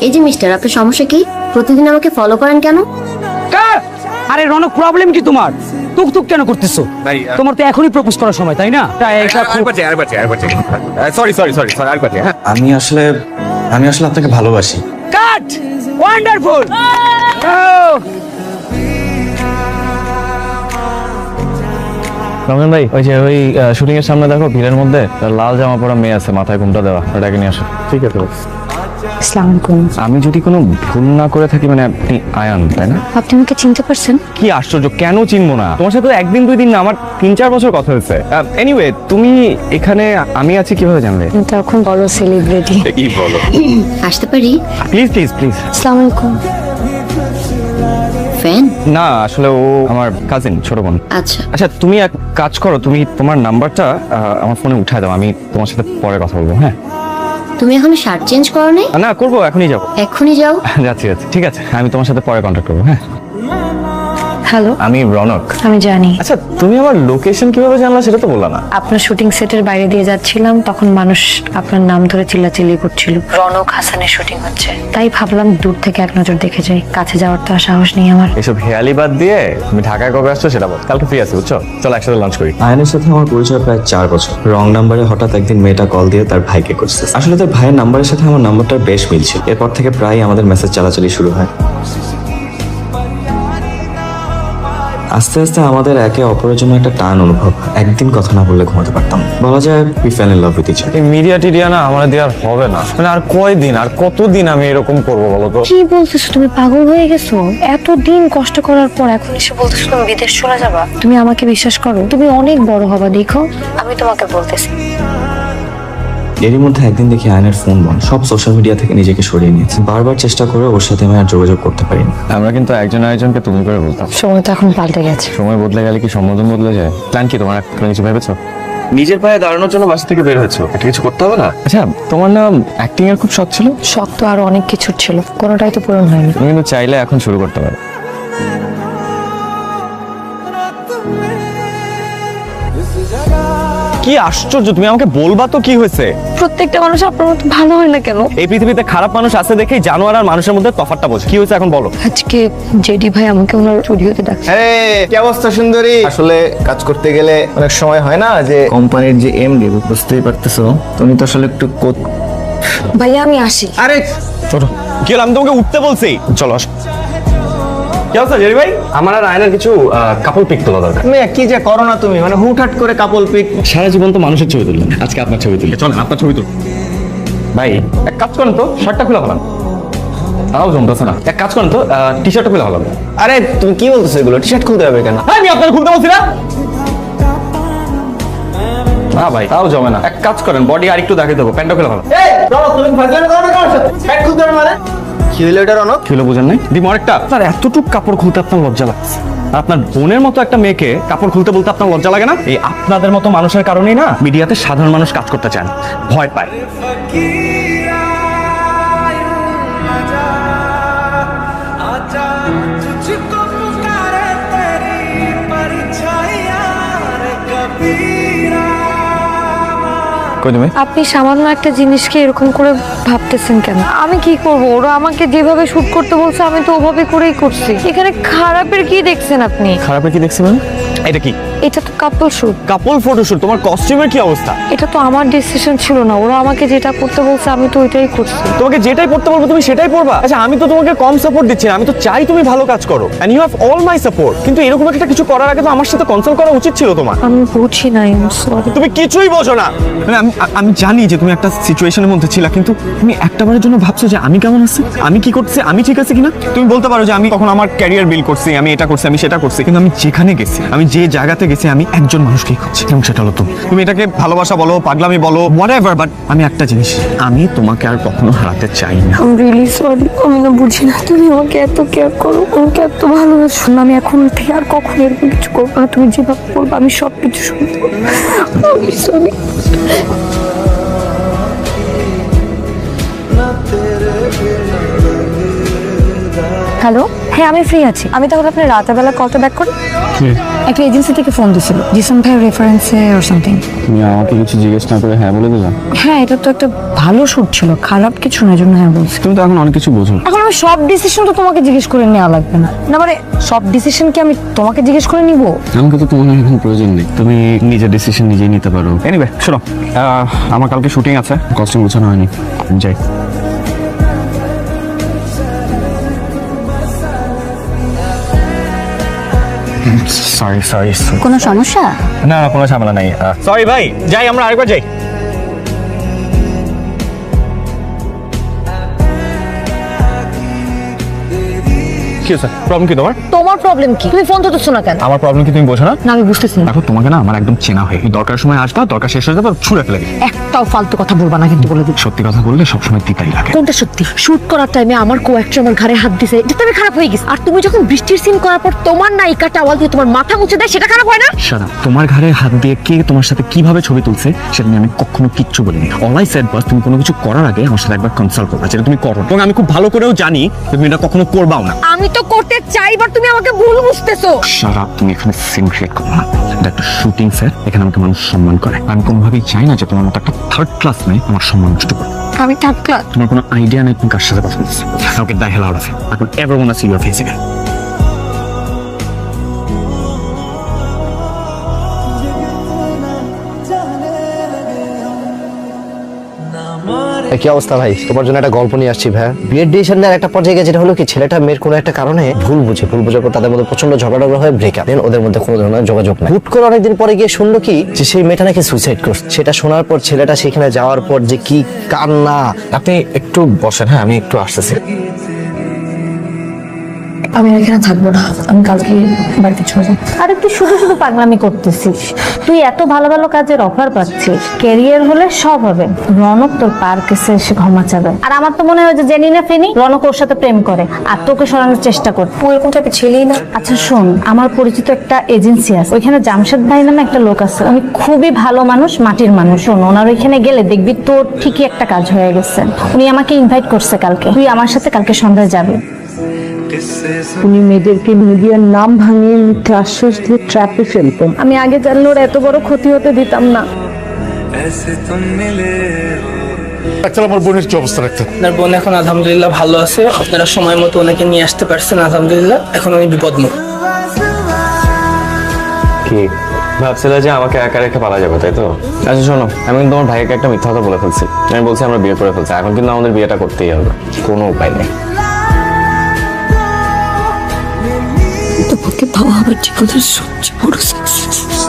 এই যে মিস্টার আপনার সমস্যা কি? প্রতিদিন আমাকে ফলো করেন কেন? কার? আরে রনক প্রবলেম কি তোমার? তুক তুক কেন করতেছো? ভাই, তোমার তো এখনই প্রপোজ করার সময় তাই না? সরি সরি সরি সরি হ্যাঁ আমি আসলে আমি আসলে আপনাকে ভালোবাসি। কাট ওয়ান্ডারফুল রমজান ভাই ওই যে ওই শুটিং এর সামনে দেখো ভিড়ের মধ্যে লাল জামা পরা মেয়ে আছে মাথায় ঘুমটা দেওয়া ওটাকে নিয়ে আসো। ঠিক আছে আসসালামু আলাইকুম। আমি যদি কোনো ভুল না করে থাকি মানে আপনি আয়ান তাই না? আপনি আমাকে চিনতে পারছেন? কি আশ্চর্য কেন চিনবো না? তোমার সাথে একদিন দুই দিন না আমার তিন চার বছর কথা হয়েছে। এনিওয়ে তুমি এখানে আমি আছি কীভাবে জানলে? আমি তো এখন বড় সেলিব্রিটি কি বলো? আসতে পারি? প্লিজ প্লিজ প্লিজ আসসালামু আলাইকুম। ফ্যান না আসলে ও আমার কাজিন ছোট বোন। আচ্ছা। আচ্ছা তুমি এক কাজ করো তুমি তোমার নাম্বারটা আহ, আমার ফোনে উঠায় দাও আমি তোমার সাথে পরে কথা বলব হ্যাঁ? তুমি এখন শার্ট চেঞ্জ করো নাই? না করব এখনই যাব। এক্ষুনি যাও। যাচ্ছি যাচ্ছি ঠিক আছে আমি তোমার সাথে পরে কন্ট্যাক্ট করব হ্যাঁ? হ্যালো আমি রনক। আমি জানি। আচ্ছা তুমি আমার লোকেশন কীভাবে জানলা সেটা তো বললা না। আপনার শুটিং সেটের বাইরে দিয়ে যাচ্ছিলাম তখন মানুষ আপনার নাম ধরে চিল্লাচিল্লি করছিল। রনক হাসানের শুটিং হচ্ছে। তাই ভাবলাম দূর থেকে এক নজর দেখে যাই। কাছে যাওয়ার তো আর সাহস নেই আমার। এসব হেয়ালি বাদ দিয়ে তুমি ঢাকায় কবে আসছো সেটা বল। কালকে ফ্রি আছি বুঝছ? চলো একসাথে লাঞ্চ করি। আয়নের সাথে আমার পরিচয় প্রায় চার বছর। রং নাম্বারে হঠাৎ একদিন মেয়েটা কল দিয়ে তার ভাইকে করছে আসলে তার ভাইয়ের নাম্বারের সাথে আমার নাম্বারটা বেশ মিলছিল এরপর থেকে প্রায় আমাদের মেসেজ চালাচালি শুরু হয়। আস্তে আস্তে আমাদের একে অপরের জন্য একটা টান অনুভব একদিন কথা না বললে ঘুমাতে পারতাম বলা যায় we fall in love with each এই মিডিয়া টিডিয়া না আমার দিয়ে আর হবে না। মানে আর কয়দিন আর কতদিন আমি এরকম করব বলো তো? কি বলতেছো তুমি? পাগল হয়ে গেছো? এতদিন কষ্ট করার পর এখন এসে বলতেছো তুমি বিদেশ চলে যাবা? তুমি আমাকে বিশ্বাস করো? তুমি অনেক বড় হবা দেখো। আমি তোমাকে বলতেছি। এরই মধ্যে একদিন দেখি আয়নের ফোন বন্ধ। সব সোশ্যাল মিডিয়া থেকে নিজেকে সরিয়ে নিয়েছে। বারবার চেষ্টা করে ওর সাথে আমি আর যোগাযোগ করতে পারিনি। আমরা কিন্তু একজন আরেকজনকে তুমি করে বলতাম। সময় তো এখন পাল্টে গেছে। সময় বদলে গেলে কি সম্বোধন বদলে যায়? প্ল্যান কি তোমার? কোনো কিছু ভেবেছো? নিজের পায়ে দাঁড়ানোর জন্য বাসা থেকে বের হয়েছো। একটা কিছু করতে হবে না? আচ্ছা তোমার না অ্যাক্টিং এর খুব শখ ছিল? শখ তো আরও অনেক কিছুর ছিল। কোনোটাই তো পূরণ হয়নি। তুমি কিন্তু চাইলে এখন শুরু করতে পারো। কি আশ্চর্য তুমি আমাকে বলবা তো কি হয়েছে? প্রত্যেকটা মানুষ আপনার মতো ভালো হয় না কেন? এই পৃথিবীতে খারাপ মানুষ আছে দেখেই জানোয়ার আর মানুষের মধ্যে তফাৎটা বোঝে। কি হয়েছে এখন বলো? আজকে জেডি ভাই আমাকে ওনার স্টুডিওতে ডাকছে। কি অবস্থা সুন্দরী? আসলে কাজ করতে গেলে অনেক সময় হয় না যে কোম্পানির যে এমডি বুঝতেই পারতেছো তুমি তো আসলে একটু ভাইয়া আমি আসি। আরে ছোট কি হলো? আমি তোমাকে উঠতে বলছি। চলো আসো। কি অবস্থা জেরি ভাই? আমার আর আয়নার কিছু কাপড় পিক তোলা দরকার। তুমি কি যে করো না তুমি? মানে হুটহাট করে কাপল পিক সারা জীবন তো মানুষের ছবি তুললেন। আজকে আপনার ছবি তুলি। চলেন আপনার ছবি তুল। ভাই এক কাজ করেন তো শার্টটা খুলে হলাম তাও জমতেছে না। এক কাজ করেন তো টি শার্টটা খুলে হলাম আরে তুমি কি বলতেছো এগুলো? টি শার্ট খুলতে হবে কেন? আমি আপনার খুলতে বলছি না। না ভাই তাও জমে না। এক কাজ করেন বডি আর একটু দেখাই দেবো প্যান্টটা খুলে হলাম এই তুমি ফাজলামি করো না সাথে? কি হইল এটা রনক? কি হলো বুঝেন নাই? দিম আরেকটা। আপনার এতটুক কাপড় খুলতে আপনার লজ্জা লাগছে। আপনার বোনের মতো একটা মেয়েকে কাপড় খুলতে বলতে আপনার লজ্জা লাগে না? এই আপনাদের মতো মানুষের কারণেই না মিডিয়াতে সাধারণ মানুষ কাজ করতে চান ভয় পায়। কই তুমি? আপনি সামান্য একটা জিনিসকে এরকম করে ভাবতেছেন কেন? আমি কি করব? ওরা আমাকে যেভাবে শুট করতে বলছে আমি তো ওভাবে করেই করছি। এখানে খারাপের কি দেখছেন আপনি? খারাপের কি দেখছেন মানে এটা কি? এটা তো কাপল শুট কাপল ফটোশুট তোমার কস্টিউমের কি অবস্থা? এটা তো আমার ডিসিশন ছিল না ওরা আমাকে যেটা করতে বলছে আমি তো ওইটাই করছি। তোমাকে যেটাই পড়তে বলব তুমি সেটাই পড়বা? আচ্ছা আমি তো তোমাকে কম সাপোর্ট দিচ্ছি না আমি তো চাই তুমি ভালো কাজ করো। And you have all my support কিন্তু এরকম একটা কিছু করার আগে তো আমার সাথে কনসাল্ট করা উচিত ছিল তোমার। আমি বুঝি সরি তুমি কিছুই বোঝো না। মানে আমি আমি জানি যে তুমি একটা সিচুয়েশনের মধ্যে ছিলা কিন্তু তুমি একটাবারের জন্য ভাবছ যে আমি কেমন আছি? আমি কি করছি? আমি ঠিক আছে কিনা? তুমি বলতে পারো যে আমি তখন আমার ক্যারিয়ার বিল করছি আমি এটা করছি আমি সেটা করছি কিন্তু আমি যেখানে গেছি আমি যে জায়গাতে গেছি আমি একজন মানুষকেই খুঁজছি। এবং সেটা হলো তুমি। তুমি এটাকে ভালোবাসা বলো পাগলামি বলো হোয়াট এভার বাট আমি একটা জিনিস আমি তোমাকে আর কখনো হারাতে চাই না। আমি রিয়েলি সরি আমি না বুঝি না। তুমি আমাকে এত কেয়ার করো আমাকে এত ভালোবাসো না। আমি এখন থেকে আর কখনো এরকম কিছু করব না। তুমি যেভাবে বলব আমি সব কিছু শুনব আমি সরি হ্যালো হ্যাঁ আমি ফ্রি আছি। আমি তাহলে আপনি রাতের বেলা কলটা ব্যাক করি? একটা এজেন্সি থেকে ফোন দিছিল। জিসন ভাই রেফারেন্সে অর সামথিং তুমি আমাকে কিছু জিজ্ঞেস না করে হ্যাঁ বলে দিলা? হ্যাঁ এটা তো একটা ভালো শুট ছিল। খারাপ কিছু না জন্য হ্যাঁ বলছি। তুমি তো এখন অনেক কিছু বোঝো। এখন আমি সব ডিসিশন তো তোমাকে জিজ্ঞেস করে নেওয়া লাগবে না। না মানে সব ডিসিশন কি আমি তোমাকে জিজ্ঞেস করে নিব? আমাকে তো তোমার এখন প্রয়োজন নেই। তুমি নিজের ডিসিশন নিজেই নিতে পারো। এনিওয়ে শোনো আমার কালকে শুটিং আছে। কস্টিং গোছানো হয়নি। যাই। সরি সরি কোনো সমস্যা? না না কোনো ঝামেলা নাই। সরি ভাই যাই আমরা আরেকবার যাই। কি হয়েছে? প্রবলেম কি তোমার? তোমার প্রবলেম কি? তুমি ফোন ধরতেছো না কেন? আমার প্রবলেম কি তুমি বোঝো না? না আমি বুঝতেছি না। দেখো তোমাকে না আমার একদম চেনা হয়ে দরকার সময় আসবা দরকার শেষ হয়ে যাবে ছুড়ে ফেলে দিই। একটাও ফালতু কথা বলবা না কিন্তু বলে দিচ্ছি সত্যি কথা বললে সবসময় তিতাই লাগে। কোনটা সত্যি? শুট করার টাইমে আমার কো অ্যাক্টর আমার ঘাড়ে হাত দিছে এটা তো আমি খারাপ হয়ে গেছে। আর তুমি যখন বৃষ্টির সিন করার পর তোমার নায়িকা টাওয়াল দিয়ে তোমার মাথা মুছে দেয় সেটা খারাপ হয় না? শালা তোমার ঘাড়ে হাত দিয়ে কে তোমার সাথে কীভাবে ছবি তুলছে সেটা নিয়ে আমি কখনো কিচ্ছু বলিনি। অল আই সেড বাস তুমি কোনো কিছু করার আগে আমার সাথে একবার কনসাল্ট করবা যেটা তুমি করো। এবং আমি খুব ভালো করেও জানি তুমি এটা কখনো করবাও না। আমি তো করতে চাই বাট তুমি আমাকে ভুল বুঝতেছো। সারা তুমি এখানে সিন ক্রিয়েট করো না। এটা একটা শুটিং স্যার এখানে আমাকে মানুষ সম্মান করে। আমি কোনোভাবেই চাই না যে তোমার মতো একটা থার্ড ক্লাস মেয়ে আমার সম্মান নষ্ট করে আমি থার্ড ক্লাস তোমার কোনো আইডিয়া নেই তুমি কার সাথে কথা বলছো ওকে দাই হেলা আছে এখন ever want see your face কি অবস্থা ভাই? তোমার জন্য একটা গল্প নিয়ে আসছি ভাই। বিয়ের ডিসিশন নেওয়ার একটা পর্যায়ে গেছে যেটা হলো কি, ছেলেটা মেয়ের কোনো একটা কারণে ভুল বুঝে, ভুল পর তাদের মধ্যে প্রচণ্ড ঝগড়া হয়ে ব্রেকআপ দেন ওদের মধ্যে কোনো ধরনের যোগাযোগ নাই। হুট করে অনেকদিন পরে গিয়ে শুনলো কি, যে সেই মেয়েটা নাকি সুইসাইড করছে। সেটা শোনার পর ছেলেটা সেখানে যাওয়ার পর যে কি কান্না। আপনি একটু বসেন হ্যাঁ আমি একটু আসতেছি। আমি আর এখানে থাকব না। আমি কালকে বাড়িতে চলে যাব। আরে তুই শুধু শুধু পাগলামি করতেছিস। তুই এত ভালো ভালো কাজের অফার পাচ্ছিস। ক্যারিয়ার হলে সব হবে। রনক তোর পার্কেসে এসে ক্ষমা চাবে আর আমার তো মনে হয় যে জেনি না ফেনি রনক ওর সাথে প্রেম করে। আর তোকে সরানোর চেষ্টা করে। ও এরকম টাইপের ছেলেই না। আচ্ছা শোন আমার পরিচিত একটা এজেন্সি আছে। ওইখানে জামশেদ ভাই নামে একটা লোক আছে। উনি খুবই ভালো মানুষ মাটির মানুষ। শোন ওনার ওইখানে গেলে দেখবি তোর ঠিকই একটা কাজ হয়ে গেছে। উনি আমাকে ইনভাইট করছে কালকে। তুই আমার সাথে কালকে সন্ধ্যায় যাবি। উনি মেয়েদেরকে মিডিয়ার নাম ভাঙিয়ে মিথ্যে আশ্বাস দিয়ে ট্র্যাপে ফেলতেন। আমি আগে জানলে ওর এত বড় ক্ষতি হতে দিতাম না। ডাক্তার আমার বোনের কি অবস্থা ডাক্তার আপনার বোন এখন আলহামদুলিল্লাহ ভালো আছে। আপনারা সময় মতো ওনাকে নিয়ে আসতে পারছেন আলহামদুলিল্লাহ। এখন উনি বিপদমুক্ত কি? ভাবছিলে যে আমাকে একা রেখে পালা যাবে তাই তো? আচ্ছা শোনো আমি কিন্তু তোমার ভাইকে একটা মিথ্যা কথা বলে ফেলছি। আমি বলছি আমরা বিয়ে করে ফেলছি। এখন কিন্তু আমাদের বিয়েটা করতেই হবে। কোনো উপায় নেই। তোমাকে পাওয়া আমার জীবনের সবচেয়ে বড় সাকসেস